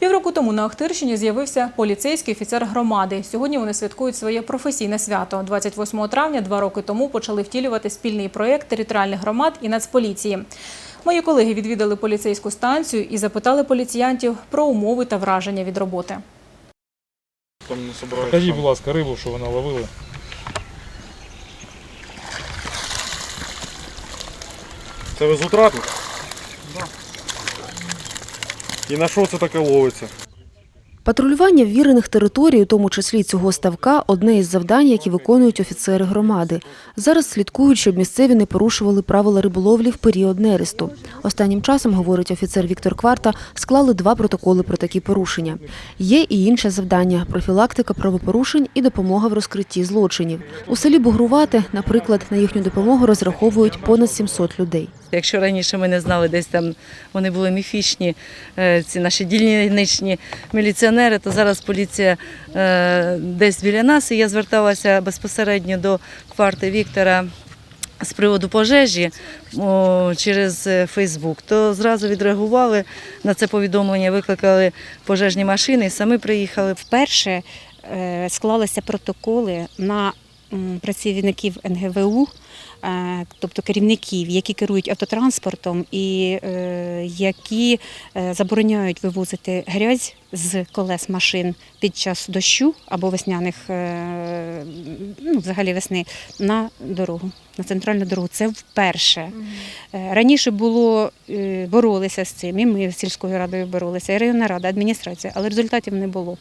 Півроку тому на Охтирщині з'явився поліцейський офіцер громади. Сьогодні вони святкують своє професійне свято. 28 травня, два роки тому, почали втілювати спільний проєкт територіальних громад і Нацполіції. Мої колеги відвідали поліцейську станцію і запитали поліціянтів про умови та враження від роботи. Там не собирають. Покажіть, будь ласка, рибу, що ви наловили. Це ви з утра тут? І на що це таке ловиться? Патрулювання ввірених територій, у тому числі цього ставка, одне із завдань, які виконують офіцери громади. Зараз слідкують, щоб місцеві не порушували правила риболовлі в період нересту. Останнім часом, говорить офіцер Віктор Кварта, склали два протоколи про такі порушення. Є і інше завдання – профілактика правопорушень і допомога в розкритті злочинів. У селі Бугрувате, наприклад, на їхню допомогу розраховують понад 700 людей. Якщо раніше ми не знали, десь там вони були міфічні, е, ці наші дільничні міліціонери, то зараз поліція е, десь біля нас. І я зверталася безпосередньо до кварти Віктора. З приводу пожежі через Фейсбук, то зразу відреагували на це повідомлення, викликали пожежні машини і самі приїхали. Вперше е, склалися протоколи на працівників НГВУ, е, тобто керівників, які керують автотранспортом і е, які е, забороняють вивозити грязь з колес машин під час дощу або весняних, ну, взагалі весни, на дорогу, на центральну дорогу. Це вперше. Раніше було боролися з цим, і ми з сільською радою боролися, і районна рада, адміністрація, але результатів не було.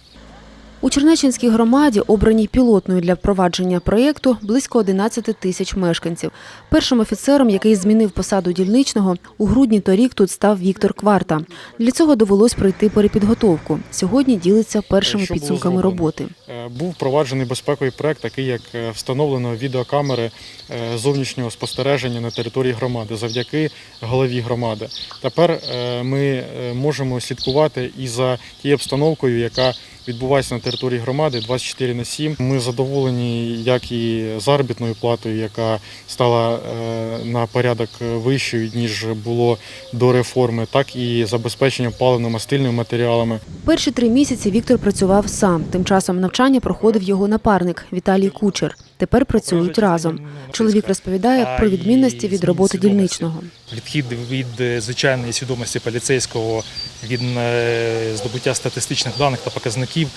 У Чернеччинській громаді, обраній пілотною для впровадження проєкту, близько 11 тисяч мешканців. Першим офіцером, який змінив посаду дільничного, у грудні торік тут став Віктор Кварта. Для цього довелось пройти перепідготовку. Сьогодні ділиться першими Що підсумками роботи. Е, Був впроваджений безпековий проект, такий як е, встановлено відеокамери е, зовнішнього спостереження на території громади завдяки голові громади. Тепер ми можемо слідкувати і за тією обстановкою, яка відбувається на території громади 24 на 7. Ми задоволені як і заробітною платою, яка стала е, на порядок вищою ніж було до реформи, так і забезпеченням паливно-мастильними матеріалами. Перші три місяці Віктор працював сам. Тим часом навчання проходив його напарник Віталій Кучер. Тепер працюють разом. Чоловік розповідає про відмінності від роботи дільничного. відхід від е, звичайної свідомості поліцейського від е, здобуття статистичних даних та показників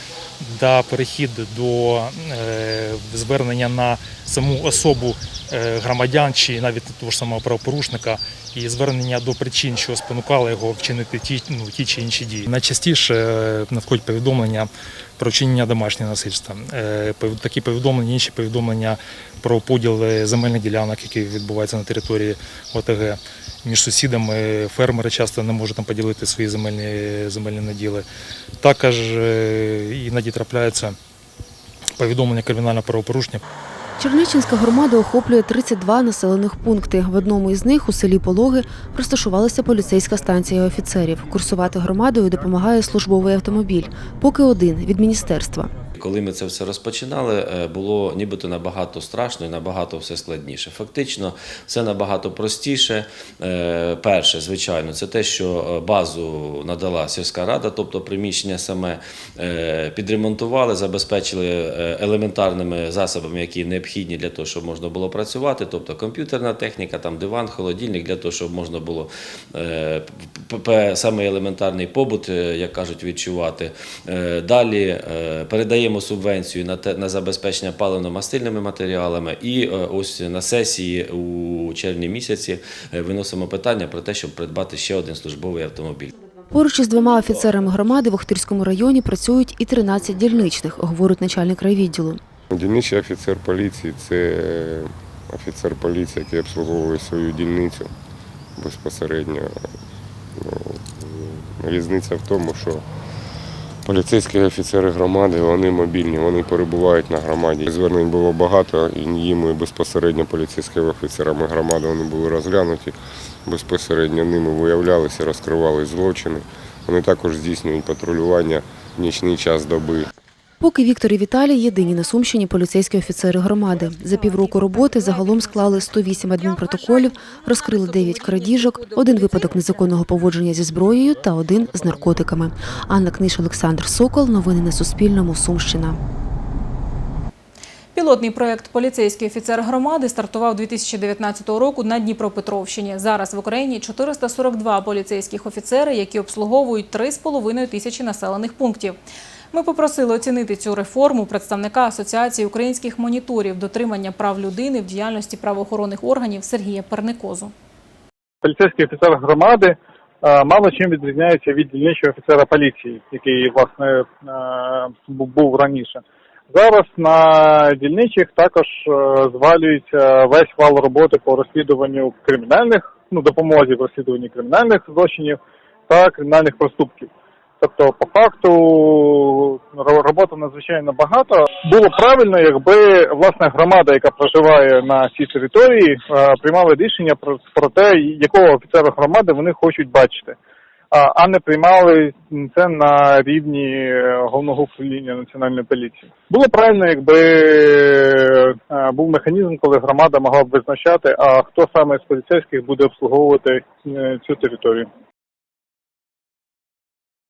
до перехід до е, звернення на саму особу громадян чи навіть того ж самого правопорушника і звернення до причин, що спонукали його вчинити ті, ну, ті чи інші дії. Найчастіше е, надходять повідомлення про вчинення домашнього насильства. Е, Такі повідомлення, інші повідомлення про поділ е, земельних ділянок, які відбуваються на території ОТГ. Між сусідами фермери часто не можуть там поділити свої земельні, земельні наділи. Також е, іноді трапляються повідомлення кримінального правопорушення. Чернеччинська громада охоплює 32 населених пункти. В одному із них у селі Пологи розташувалася поліцейська станція офіцерів. Курсувати громадою допомагає службовий автомобіль, поки один від міністерства. Коли ми це все розпочинали, е, було нібито набагато страшно і набагато все складніше. Фактично, все набагато простіше. Е, Перше, звичайно, це те, що е, базу надала сільська рада, тобто приміщення саме підремонтували, забезпечили елементарними засобами, які необхідні для того, щоб можна було працювати, тобто комп'ютерна техніка, там диван, холодильник, для того, щоб можна було саме елементарний побут, як кажуть, відчувати. Далі е, передаємо субвенцію на те на забезпечення паливно-мастильними матеріалами. І е, ось на сесії у червні місяці е, виносимо питання про те, щоб придбати ще один службовий автомобіль. Поруч із двома офіцерами громади в Охтирському районі працюють і 13 дільничних, говорить начальник райвідділу. Дільничий офіцер поліції це офіцер поліції, який обслуговує свою дільницю безпосередньо. Ну, різниця в тому, що поліцейські офіцери громади вони мобільні, вони перебувають на громаді. Звернень було багато, і їм безпосередньо поліцейськими офіцерами громади вони були розглянуті. Безпосередньо ними виявлялися, розкривали злочини. Вони також здійснюють патрулювання в нічний час доби. Поки Віктор і Віталій єдині на Сумщині поліцейські офіцери громади. За півроку роботи загалом склали 108 адмінпротоколів, розкрили 9 крадіжок, один випадок незаконного поводження зі зброєю та один з наркотиками. Анна Книж, Олександр Сокол. Новини на Суспільному. Сумщина. Пілотний проект Поліцейський офіцер громади стартував 2019 року на Дніпропетровщині. Зараз в Україні 442 поліцейських офіцери, які обслуговують 3,5 тисячі населених пунктів. Ми попросили оцінити цю реформу представника Асоціації українських моніторів дотримання прав людини в діяльності правоохоронних органів Сергія Перникозу. поліцейський офіцер громади е, мало чим відрізняється від дільничого офіцера поліції, який власне е, був раніше. Зараз на дільничих також е, звалюється весь вал роботи по розслідуванню кримінальних, ну допомозі в розслідуванні кримінальних злочинів та кримінальних проступків. Тобто, по факту ро- роботи надзвичайно багато. Було правильно, якби власне громада, яка проживає на цій території, е, приймала рішення про, про те, якого офіцера громади вони хочуть бачити, а, не приймали це на рівні е, головного управління національної поліції. Було правильно, якби е, був механізм, коли громада могла б визначати, а хто саме з поліцейських буде обслуговувати цю територію.